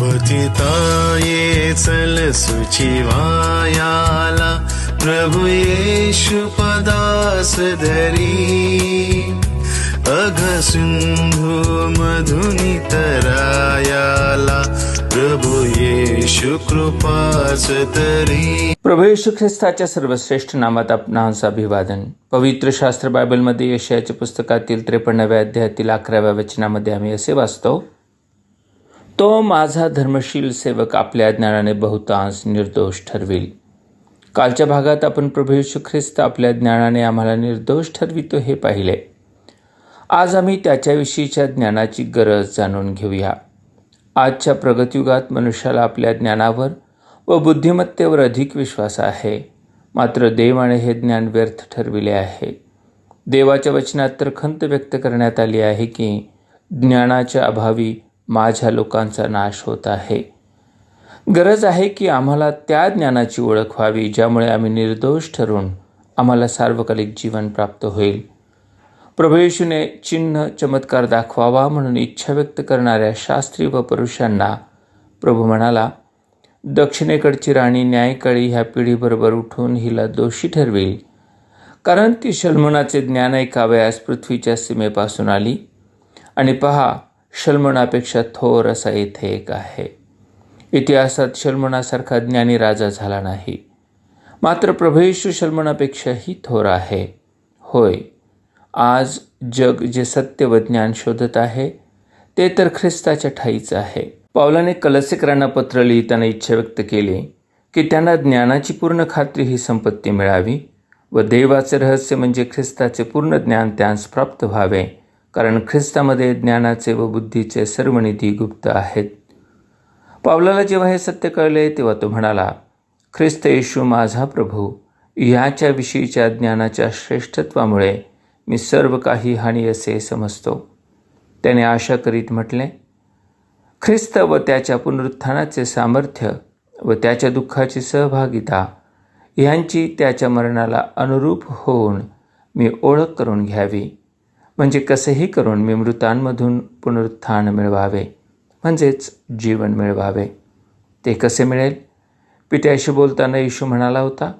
पतिताये चल सुचिवायाला प्रभु येशु पदास धरी अघ सिंधु मधुनी तरायाला प्रभु येशु कृपास तरी प्रभू येशू ख्रिस्ताच्या सर्वश्रेष्ठ नामात आपणास अभिवादन. पवित्र शास्त्र बायबलमध्ये यशयाच्या पुस्तकातील त्रेपन्नाव्या अध्यायातील अकराव्या वचनामध्ये आम्ही असे वाचतो तो माझा धर्मशील सेवक आपल्या ज्ञानाने बहुतांश निर्दोष ठरविल. कालच्या भागात आपण प्रभू ख्रिस्त आपल्या ज्ञानाने आम्हाला निर्दोष ठरवितो हे पाहिले. आज आम्ही त्याच्याविषयीच्या ज्ञानाची गरज जाणून घेऊया. आजच्या प्रगतयुगात मनुष्याला आपल्या ज्ञानावर व बुद्धिमत्तेवर अधिक विश्वास आहे. मात्र देवाने हे ज्ञान व्यर्थ ठरविले आहे. देवाच्या वचनात तर खंत व्यक्त करण्यात आली आहे की ज्ञानाच्या अभावी माझ्या लोकांचा नाश होत आहे. गरज आहे की आम्हाला त्या ज्ञानाची ओळख व्हावी ज्यामुळे आम्ही निर्दोष ठरून आम्हाला सार्वकालिक जीवन प्राप्त होईल. प्रभू येशूने चिन्ह चमत्कार दाखवावा म्हणून इच्छा व्यक्त करणाऱ्या शास्त्री व पुरुषांना प्रभू म्हणाला दक्षिणेकडची राणी न्यायकाळी ह्या पिढीबरोबर उठून हिला दोषी ठरवेल. कारण ती शल्मनाचे ज्ञान ऐकावयास पृथ्वीच्या सीमेपासून आली. आणि पहा शल्मनापेक्षा थोर असा येथे एक आहे. इतिहासात शल्मनासारखा ज्ञानी राजा झाला नाही. मात्र प्रभू येशू थोर आहे. होय आज जग जे सत्य व ज्ञान शोधत आहे ते तर ख्रिस्ताच्या ठाईच आहे. पावलाने कलसिकरांना पत्र लिहिताना इच्छा व्यक्त केली की त्यांना ज्ञानाची पूर्ण खात्री ही संपत्ती मिळावी व देवाचे रहस्य म्हणजे ख्रिस्ताचे पूर्ण ज्ञान त्यांस प्राप्त व्हावे. कारण ख्रिस्तामध्ये ज्ञानाचे व बुद्धीचे सर्व निधी गुप्त आहेत. पावलाला जेव्हा हे सत्य कळले तेव्हा तो म्हणाला ख्रिस्त येशू माझा प्रभू ह्याच्याविषयीच्या ज्ञानाच्या श्रेष्ठत्वामुळे मी सर्व काही हानी असे समजतो. त्याने आशा करीत म्हटले ख्रिस्त व त्याच्या पुनरुत्थानाचे सामर्थ्य व त्याच्या दुःखाची सहभागिता ह्यांची त्याच्या मरणाला अनुरूप होऊन मी ओळख करून घ्यावी. म्हणजे कसेही करून मी मृतांमधून पुनरुत्थान मिळवावे म्हणजेच जीवन मिळवावे. ते कसे मिळेल? पित्याशी बोलताना येशू म्हणाला होता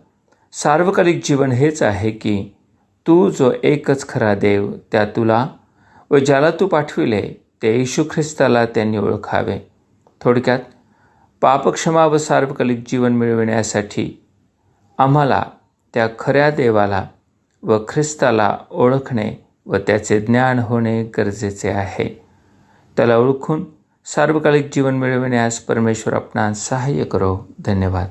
सार्वकालिक जीवन हेच आहे की तू जो एकच खरा देव त्या तुला व ज्याला तू पाठविले ते येशू ख्रिस्ताला त्यांनी ओळखावे. थोडक्यात पापक्षमा व सार्वकालिक जीवन मिळविण्यासाठी आम्हाला त्या खऱ्या देवाला व ख्रिस्ताला ओळखणे व त्याचे ज्ञान होणे गरजेचे आहे. त्याला ओळखून सार्वकालिक जीवन मिळविण्यास परमेश्वर आपणास सहाय्य करो. धन्यवाद.